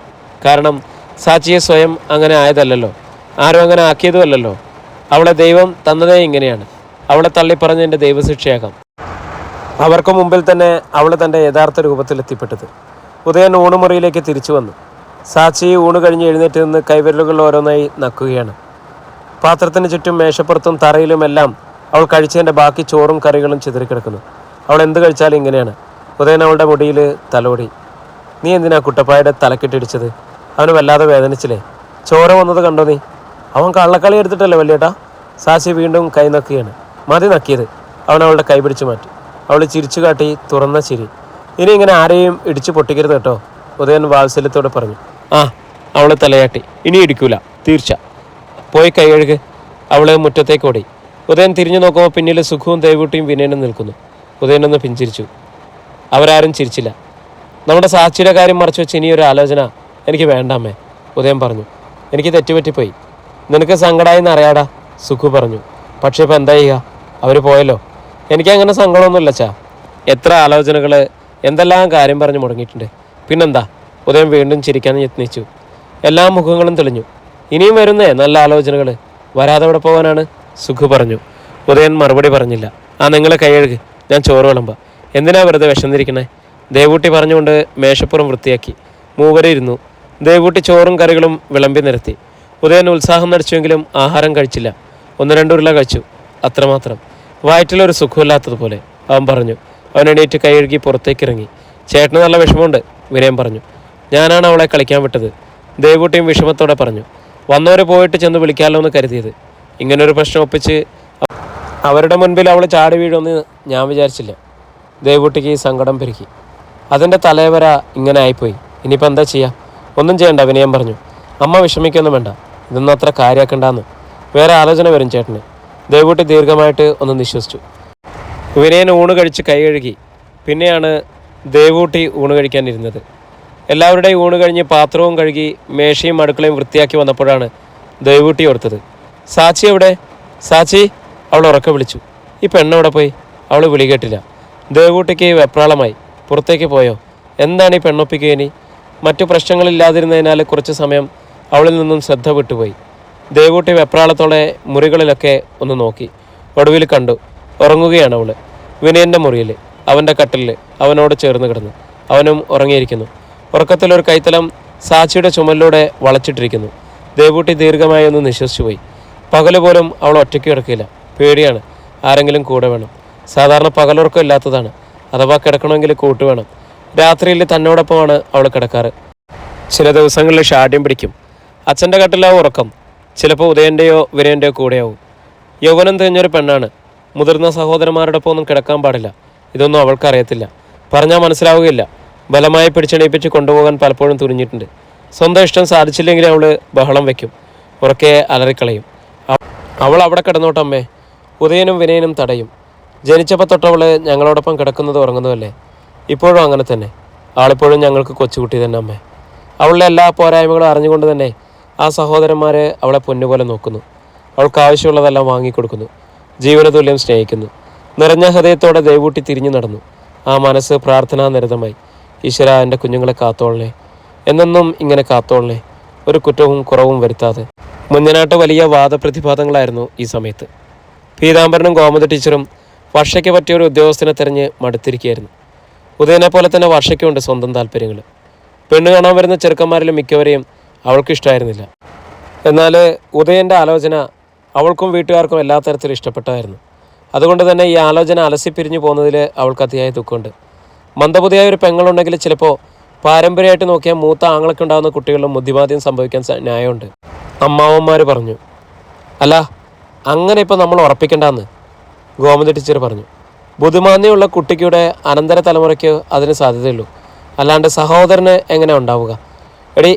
കാരണം സാക്ഷിയെ സ്വയം അങ്ങനെ ആയതല്ലല്ലോ. ആരും അങ്ങനെ ആക്കിയതുമല്ലോ അവളെ ദൈവം തന്നതേ ഇങ്ങനെയാണ്. അവളെ തള്ളിപ്പറഞ്ഞതിന്റെ ദൈവശിക്ഷയാകാം. അവർക്ക് മുമ്പിൽ തന്നെ അവൾ തന്റെ യഥാർത്ഥ രൂപത്തിൽ എത്തിപ്പെട്ടത് ഉദയൻ ഊണുമുറിയിലേക്ക് തിരിച്ചു വന്നു. സാച്ചി ഊണ് കഴിഞ്ഞ് എഴുന്നേറ്റ് നിന്ന് കൈവിരലുകൾ ഓരോന്നായി നക്കുകയാണ്. പാത്രത്തിന് ചുറ്റും മേശപ്പുറത്തും തറയിലുമെല്ലാം അവൾ കഴിച്ചതിന്റെ ബാക്കി ചോറും കറികളും ചിതറിക്കിടക്കുന്നു അവൾ എന്ത് കഴിച്ചാലും ഇങ്ങനെയാണ്. ഉദയൻ അവളുടെ മുടിയിൽ തലോടി. നീ എന്തിനാ കുട്ടപ്പായുടെ തലക്കിട്ടിടിച്ചത് അവന് വല്ലാതെ വേദനിച്ചില്ലേ? ചോര വന്നത് കണ്ടോ നീ? അവൻ കള്ളക്കളി എടുത്തിട്ടല്ലേ വല്യേട്ടാ സാശി വീണ്ടും കൈ നക്കുകയാണ് മതി നക്കിയത്. അവൻ അവളുടെ കൈ പിടിച്ചു മാറ്റി. അവൾ ചിരിച്ചു കാട്ടി തുറന്ന ചിരി. ഇനി ഇങ്ങനെ ആരെയും ഇടിച്ചു പൊട്ടിക്കരുത് കേട്ടോ ഉദയൻ വാത്സല്യത്തോടെ പറഞ്ഞു. ആ അവളെ തലയാട്ടി. ഇനി ഇടിക്കൂല. തീർച്ച. പോയി കൈ കഴുക്. അവൾ മുറ്റത്തേക്ക് ഓടി. ഉദയൻ തിരിഞ്ഞു നോക്കുമ്പോൾ പിന്നിൽ സുഖവും ദേവൂട്ടിയും വിനയനും നിൽക്കുന്നു. ഉദയനൊന്ന് പിഞ്ചിരിച്ചു. അവരാരും ചിരിച്ചില്ല. നമ്മുടെ സാക്ഷിയുടെ കാര്യം മറച്ചു വെച്ച് ഇനിയൊരു ആലോചന എനിക്ക് വേണ്ടാമേ ഉദയൻ പറഞ്ഞു. എനിക്ക് തെറ്റുപറ്റിപ്പോയി. നിനക്ക് സങ്കടമായെന്ന് അറിയാടാ സുഖു പറഞ്ഞു. പക്ഷേ ഇപ്പം എന്താ ചെയ്യുക? അവർ പോയല്ലോ. എനിക്കങ്ങനെ സങ്കടമൊന്നുമില്ല ചാ എത്ര ആലോചനകൾ എന്തെല്ലാം കാര്യം പറഞ്ഞു മുടങ്ങിയിട്ടുണ്ട്. പിന്നെന്താ? ഉദയം വീണ്ടും ചിരിക്കാൻ യത്നിച്ചു. എല്ലാ മുഖങ്ങളും തെളിഞ്ഞു. ഇനിയും വരുന്നേ നല്ല ആലോചനകൾ വരാതെ ഇവിടെ പോകാനാണ്? സുഖു പറഞ്ഞു. ഉദയൻ മറുപടി പറഞ്ഞില്ല. ആ നിങ്ങളെ കൈയഴുക് ഞാൻ ചോറ് വിളമ്പ എന്തിനാ വെറുതെ വിശന്നിരിക്കണേ? ദേവൂട്ടി പറഞ്ഞുകൊണ്ട് മേശപ്പുറം വൃത്തിയാക്കി. മൂവരെ ഇരുന്നു. ദേവൂട്ടി ചോറും കറികളും വിളമ്പി നിരത്തി. ഉദയൻ ഉത്സാഹം നടിച്ചുവെങ്കിലും ആഹാരം കഴിച്ചില്ല. ഒന്ന് രണ്ട് ഉരുള കഴിച്ചു. അത്രമാത്രം. വയറ്റിലൊരു സുഖമില്ലാത്തതുപോലെ അവൻ പറഞ്ഞു. അവൻ എണീറ്റ് കൈയഴുകി പുറത്തേക്ക് ഇറങ്ങി. ചേട്ടന് നല്ല വിഷമമുണ്ട് വിനയം പറഞ്ഞു. ഞാനാണ് അവളെ കളിക്കാൻ വിട്ടത്. ദേവൂട്ടിയും വിഷമത്തോടെ പറഞ്ഞു. വന്നവരെ പോയിട്ട് ചെന്ന് വിളിക്കാമല്ലോ എന്ന് കരുതിയത്. ഇങ്ങനൊരു പ്രശ്നം ഒപ്പിച്ച് അവരുടെ മുൻപിൽ അവൾ ചാടി വീഴുമെന്ന് ഞാൻ വിചാരിച്ചില്ല. ദേവൂട്ടിക്ക് സങ്കടം പെരുക്കി അതിന്റെ തലേവര ഇങ്ങനെ ആയിപ്പോയി. ഇനിയിപ്പോൾ എന്താ ചെയ്യുക ഒന്നും ചെയ്യണ്ട വിനയം പറഞ്ഞു. അമ്മ വിഷമിക്കൊന്നും വേണ്ട. ഇതൊന്നും അത്ര കാര്യമാക്കണ്ടെന്ന് വേറെ ആലോചന വരും ചേട്ടന്. ദേവൂട്ടി ദീർഘമായിട്ട് ഒന്ന് നിശ്വസിച്ചു. വിനയൻ ഊണ് കഴിച്ച് കൈ കഴുകി. പിന്നെയാണ് ദേവൂട്ടി ഊണ് കഴിക്കാനിരുന്നത്. എല്ലാവരുടെയും ഊണ് കഴിഞ്ഞ് പാത്രവും കഴുകി മേശയും അടുക്കളയും വൃത്തിയാക്കി വന്നപ്പോഴാണ് ദേവൂട്ടി ഓർത്തത്. സാച്ചി എവിടെ? സാച്ചി അവൾ ഉറക്കെ വിളിച്ചു. ഈ പെണ്ണ് പെണ്ണെവിടെ പോയി? അവൾ വിളി കേട്ടില്ല. ദേവൂട്ടിക്ക് വെപ്രാളമായി. പുറത്തേക്ക് പോയോ? എന്താണ് ഈ പെണ്ണൊപ്പിക്കുക ഇനി? മറ്റു പ്രശ്നങ്ങളില്ലാതിരുന്നതിനാൽ കുറച്ച് സമയം അവളിൽ നിന്നും ശ്രദ്ധ വിട്ടുപോയി. ദേവൂട്ടി വെപ്രാളത്തോടെ മുറികളിലൊക്കെ ഒന്ന് നോക്കി. ഒടുവിൽ കണ്ടു. ഉറങ്ങുകയാണ് അവൾ വിനയന്റെ മുറിയിൽ അവന്റെ കട്ടിലിൽ അവനോട് ചേർന്ന് കിടന്നു. അവനും ഉറങ്ങിയിരിക്കുന്നു. ഉറക്കത്തിലൊരു കൈത്തലം സാച്ചിയുടെ ചുമലിലൂടെ വളച്ചിട്ടിരിക്കുന്നു. ദേവൂട്ടി ദീർഘമായി ഒന്ന് നിശ്വസിച്ചു പകൽ പോലും അവൾ ഒറ്റയ്ക്ക് കിടക്കില്ല. പേടിയാണ്. ആരെങ്കിലും കൂടെ വേണം. സാധാരണ പകലുറക്കം ഇല്ലാത്തതാണ്. അഥവാ കിടക്കണമെങ്കിൽ കൂട്ട് വേണം. രാത്രിയിൽ തന്നോടൊപ്പമാണ് അവൾ കിടക്കാറ്. ചില ദിവസങ്ങളിൽ ഷാഠ്യം പിടിക്കും. അച്ഛന്റെ കട്ടിലാവും ഉറക്കം. ചിലപ്പോൾ ഉദയന്റെയോ വിരയന്റെയോ കൂടെയാവും. യൗവനം തികഞ്ഞൊരു പെണ്ണാണ്. മുതിർന്ന സഹോദരന്മാരോടൊപ്പം ഒന്നും കിടക്കാൻ പാടില്ല. ഇതൊന്നും അവൾക്കറിയത്തില്ല പറഞ്ഞാൽ മനസ്സിലാവുകയില്ല. ബലമായി പിടിച്ചെണീപ്പിച്ച് കൊണ്ടുപോകാൻ പലപ്പോഴും തുനിഞ്ഞിട്ടുണ്ട്. സ്വന്തം ഇഷ്ടം സാധിച്ചില്ലെങ്കിൽ അവൾ ബഹളം വയ്ക്കും ഉറക്കെ അലറിക്കളയും. അവൾ അവിടെ കിടന്നോട്ടമ്മേ ഉദയനും വിനയനും തടയും. ജനിച്ചപ്പോൾ തൊട്ടവൾ ഞങ്ങളോടൊപ്പം കിടക്കുന്നത് ഉറങ്ങുന്നതല്ലേ? ഇപ്പോഴും അങ്ങനെ തന്നെ. ആളിപ്പോഴും ഞങ്ങൾക്ക് കൊച്ചുകുട്ടി തന്നെ അമ്മേ. അവളുടെ എല്ലാ പോരായ്മകളും അറിഞ്ഞുകൊണ്ട് തന്നെ ആ സഹോദരന്മാരെ അവളെ പൊന്നുപോലെ നോക്കുന്നു. അവൾക്ക് ആവശ്യമുള്ളതെല്ലാം വാങ്ങിക്കൊടുക്കുന്നു. ജീവനതുല്യം സ്നേഹിക്കുന്നു. നിറഞ്ഞ ഹൃദയത്തോടെ ദൈവൂട്ടി തിരിഞ്ഞു നടന്നു. ആ മനസ്സ് പ്രാർത്ഥനാ നിരതമായി. ഈശ്വര എന്റെ കുഞ്ഞുങ്ങളെ കാത്തോളണേ. എന്നെന്നും ഇങ്ങനെ കാത്തോളണേ. ഒരു കുറ്റവും കുറവും വരുത്താതെ. മുന്നനാട്ട് വലിയ വാദപ്രതിഭാതങ്ങളായിരുന്നു ഈ സമയത്ത്. പീതാംബരനും ഗോമതി ടീച്ചറും വർഷയ്ക്ക് പറ്റിയ ഒരു ഉദ്യോഗസ്ഥനെ തെരഞ്ഞ് മടുത്തിരിക്കുകയായിരുന്നു. ഉദയനെ പോലെ തന്നെ വർഷയ്ക്കുണ്ട് സ്വന്തം താല്പര്യങ്ങൾ പെണ്ണ് കാണാൻ വരുന്ന ചെറുക്കന്മാരിലും മിക്കവരെയും അവൾക്കിഷ്ടമായിരുന്നില്ല എന്നാൽ ഉദയന്റെ ആലോചന അവൾക്കും വീട്ടുകാർക്കും എല്ലാ തരത്തിലും ഇഷ്ടപ്പെട്ടായിരുന്നു. അതുകൊണ്ട് തന്നെ ഈ ആലോചന അലസിപ്പിരിഞ്ഞു പോകുന്നതിൽ അവൾക്ക് അതിയായ ദുഃഖമുണ്ട്. മന്ദബുദ്ധിയായ ഒരു പെങ്ങളുണ്ടെങ്കിൽ ചിലപ്പോൾ പാരമ്പര്യമായിട്ട് നോക്കിയാൽ മൂത്ത ആങ്ങളൊക്കെ ഉണ്ടാകുന്ന കുട്ടികളിലും ബുദ്ധിമാദ്യം സംഭവിക്കാൻ ന്യായമുണ്ട്. അമ്മാവന്മാർ പറഞ്ഞു അല്ല അങ്ങനെ ഇപ്പോൾ നമ്മൾ ഉറപ്പിക്കേണ്ടെന്ന് ഗോമതി ടീച്ചർ പറഞ്ഞു. ബുദ്ധിമാന്യമുള്ള കുട്ടിക്കൂടെ അനന്തര തലമുറയ്ക്ക് അതിന് സാധ്യതയുള്ളൂ. അല്ലാണ്ട് സഹോദരന് എങ്ങനെ ഉണ്ടാവുക? എടി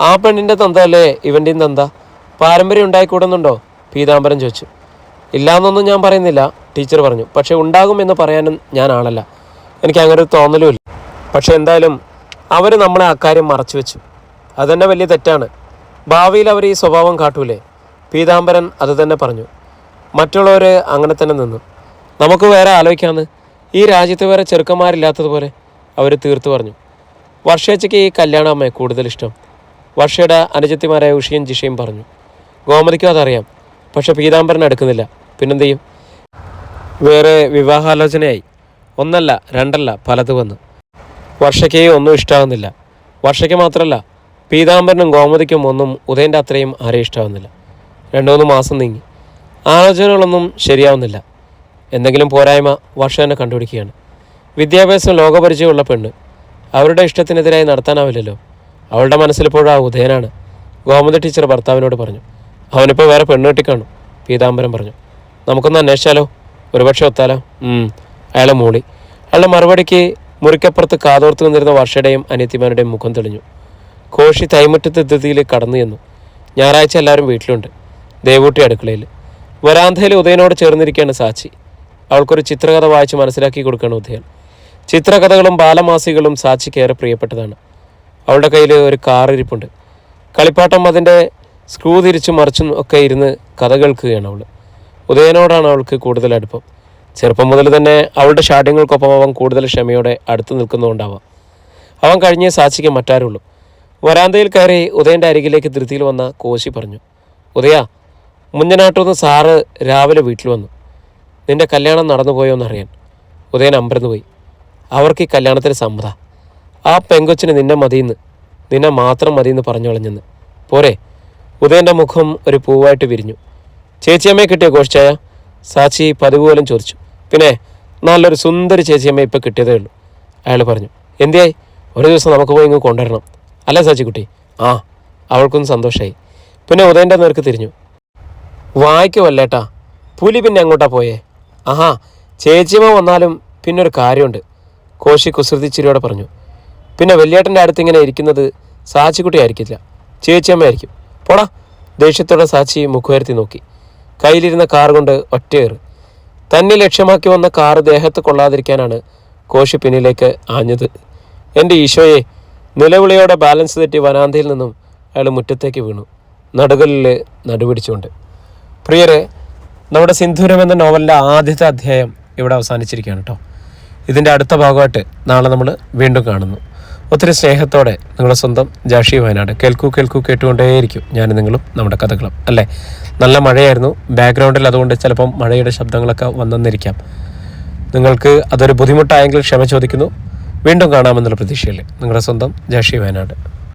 ആ പെണ്ണിന്റെ തന്തല്ലേ ഇവന്റെയും തന്ത? പാരമ്പര്യം ഉണ്ടായിക്കൂടുന്നുണ്ടോ? പീതാംബരം ചോദിച്ചു. ഇല്ലാന്നൊന്നും ഞാൻ പറയുന്നില്ല ടീച്ചർ പറഞ്ഞു. പക്ഷെ ഉണ്ടാകുമെന്ന് പറയാനും ഞാൻ ആളല്ല. എനിക്ക് അങ്ങനെ ഒരു തോന്നലുമില്ല. പക്ഷെ എന്തായാലും അവർ നമ്മളെ അക്കാര്യം മറച്ചു വെച്ചു. അതുതന്നെ വലിയ തെറ്റാണ്. ഭാവിയിൽ അവർ ഈ സ്വഭാവം കാട്ടൂലേ? പീതാംബരൻ അത് തന്നെ പറഞ്ഞു. മറ്റുള്ളവർ അങ്ങനെ തന്നെ നിന്നു. നമുക്ക് വേറെ ആലോചിക്കാമെന്ന് ഈ രാജ്യത്ത് വേറെ ചെറുക്കന്മാരില്ലാത്തതുപോലെ അവർ തീർത്തു പറഞ്ഞു. വർഷേച്ചയ്ക്ക് ഈ കല്യാണം അമ്മയെ കൂടുതൽ ഇഷ്ടം. വർഷയുടെ അനുജത്തിമാരായ ഉഷിയും ജിഷയും പറഞ്ഞു. ഗോമതിക്കും അതറിയാം. പക്ഷെ പീതാംബരൻ എടുക്കുന്നില്ല. പിന്നെന്ത് ചെയ്യും വേറെ വിവാഹാലോചനയായി. ഒന്നല്ല രണ്ടല്ല പലത് വന്നു വർഷയ്ക്ക് ഒന്നും ഇഷ്ടാവുന്നില്ല. വർഷയ്ക്ക് മാത്രമല്ല പീതാംബരനും ഗോമതിക്കും ഒന്നും ഉദയന്റെ അത്രയും ആരെയും രണ്ടു മൂന്ന് മാസം നീങ്ങി. ആലോചനകളൊന്നും ശരിയാവുന്നില്ല. എന്തെങ്കിലും പോരായ്മ വർഷ തന്നെ കണ്ടുപിടിക്കുകയാണ്. വിദ്യാഭ്യാസം ലോകപരിചയമുള്ള പെണ്ണ്. അവരുടെ ഇഷ്ടത്തിനെതിരായി നടത്താനാവില്ലല്ലോ. അവളുടെ മനസ്സിലിപ്പോഴും ആ ഉദയനാണ്. ഗോമതി ടീച്ചർ ഭർത്താവിനോട് പറഞ്ഞു. അവനിപ്പോൾ വേറെ പെണ്ണ് കെട്ടിക്കാണും പീതാംബരം പറഞ്ഞു. നമുക്കൊന്ന് അന്വേഷിച്ചാലോ? ഒരുപക്ഷെ ഒത്താലോ. അയാളെ മൂളി. അയാളുടെ മറുപടിക്ക് മുറിക്കപ്പുറത്ത് കാതോർത്ത് നിന്നിരുന്ന വർഷയുടെയും അനിയത്തിമാരുടെയും മുഖം തെളിഞ്ഞു. കോഷി തൈമുറ്റത്ത് ധൃതിയിൽ കടന്നു ചെന്നു. ഞായറാഴ്ച എല്ലാവരും വീട്ടിലുണ്ട്. ദേവൂട്ടി അടുക്കളയിൽ. വരാന്തയിൽ ഉദയനോട് ചേർന്നിരിക്കുകയാണ് സാച്ചി. അവൾക്കൊരു ചിത്രകഥ വായിച്ച് മനസ്സിലാക്കി കൊടുക്കുകയാണ് ഉദയൻ. ചിത്രകഥകളും ബാലമാസികളും സാച്ചിക്ക് ഏറെ പ്രിയപ്പെട്ടതാണ്. അവളുടെ കയ്യിൽ ഒരു കാർ ഇരിപ്പുണ്ട് കളിപ്പാട്ടം അതിന്റെ സ്ക്രൂ തിരിച്ചു മറിച്ചും ഒക്കെ ഇരുന്ന് കഥ കേൾക്കുകയാണ് അവൾ. ഉദയനോടാണ് അവൾക്ക് കൂടുതൽ അടുപ്പം. ചെറുപ്പം മുതൽ തന്നെ അവളുടെ ഷാഠ്യങ്ങൾക്കൊപ്പം അവൻ കൂടുതൽ ക്ഷമയോടെ അടുത്തു നിൽക്കുന്നുണ്ടാവാം അവൻ കഴിഞ്ഞേ സാക്ഷിക്ക് മറ്റാരുള്ളൂ. വരാന്തയിൽ കയറി ഉദയന്റെ അരികിലേക്ക് ധൃതിയിൽ വന്ന കോശി പറഞ്ഞു ഉദയ മുഞ്ഞനാട്ടുനിന്ന് സാറ് രാവിലെ വീട്ടിൽ വന്നു. നിന്റെ കല്യാണം നടന്നു പോയോ എന്നറിയാൻ. ഉദയൻ അമ്പരന്ന് പോയി അവർക്ക് ഈ കല്യാണത്തിന് സമ്മത. ആ പെങ്കൊച്ചിന് നിന്നെ മതിയെന്ന് നിന്നെ മാത്രം മതിയെന്ന് പറഞ്ഞു കളഞ്ഞെന്ന്. പോരെ. ഉദയന്റെ മുഖം ഒരു പൂവായിട്ട് വിരിഞ്ഞു. ചേച്ചിയമ്മയെ കിട്ടിയ കോഷിച്ചായ സാക്ഷി പതിവ് പോലും ചോദിച്ചു. പിന്നെ നല്ലൊരു സുന്ദരി ചേച്ചിയമ്മ ഇപ്പം കിട്ടിയതേ ഉള്ളൂ. അയാൾ പറഞ്ഞു എന്തിയായി ഒരു ദിവസം നമുക്ക് പോയി ഇങ്ങ് കൊണ്ടുവരണം. അല്ലേ സാച്ചിക്കുട്ടി ആ അവൾക്കൊന്ന് സന്തോഷമായി പിന്നെ ഉദയന്റെ നേർക്ക് തിരിഞ്ഞു. വായിക്കുമല്ലേട്ടാ പുലി പിന്നെ അങ്ങോട്ടാ പോയേ? ആഹാ ചേച്ചിയമ്മ വന്നാലും പിന്നെ ഒരു കാര്യമുണ്ട്. കോശി കുസൃതിച്ചിരിയോടെ പറഞ്ഞു. പിന്നെ വലിയേട്ടന്റെ അടുത്ത് ഇങ്ങനെ ഇരിക്കുന്നത് സാച്ചിക്കുട്ടി ആയിരിക്കില്ല ചേച്ചിയമ്മയായിരിക്കും പോടാ. ദേഷ്യത്തോടെ സാച്ചി മുഖുവരുത്തി നോക്കി. കയ്യിലിരുന്ന കാർ കൊണ്ട് ഒറ്റയേറ്. തന്നെ ലക്ഷ്യമാക്കി വന്ന കാർ ദേഹത്ത് കൊള്ളാതിരിക്കാനാണ് കോശി പിന്നിലേക്ക് ആഞ്ഞത്. എന്റെ ഈശോയെ നിലവിളിയോടെ ബാലൻസ് തെറ്റി വനാന്തയിൽ നിന്നും അയാൾ മുറ്റത്തേക്ക് വീണു. നടുകളിൽ നടുപിടിച്ചുകൊണ്ട്. പ്രിയരെ നമ്മുടെ സിന്ധൂരം എന്ന നോവലിന്റെ ആദ്യത്തെ അധ്യായം ഇവിടെ അവസാനിച്ചിരിക്കുകയാണ് കേട്ടോ. ഇതിന്റെ അടുത്ത ഭാഗമായിട്ട് നാളെ നമ്മൾ വീണ്ടും കാണുന്നു. ഒത്തിരി സ്നേഹത്തോടെ നിങ്ങളുടെ സ്വന്തം ജാഷി വയനാട് കേൾക്കൂ കേൾക്കൂ കേട്ടുകൊണ്ടേയിരിക്കും ഞാൻ നിങ്ങളും നമ്മുടെ കഥകളും അല്ലേ? നല്ല മഴയായിരുന്നു. ബാക്ക്ഗ്രൗണ്ടിൽ അതുകൊണ്ട് ചിലപ്പം മഴയുടെ ശബ്ദങ്ങളൊക്കെ വന്നെന്നിരിക്കാം. നിങ്ങൾക്ക് അതൊരു ബുദ്ധിമുട്ടായെങ്കിൽ ക്ഷമ ചോദിക്കുന്നു. വീണ്ടും കാണാമെന്നുള്ള പ്രതീക്ഷയിൽ നിങ്ങളുടെ സ്വന്തം ജാഷി വയനാട്.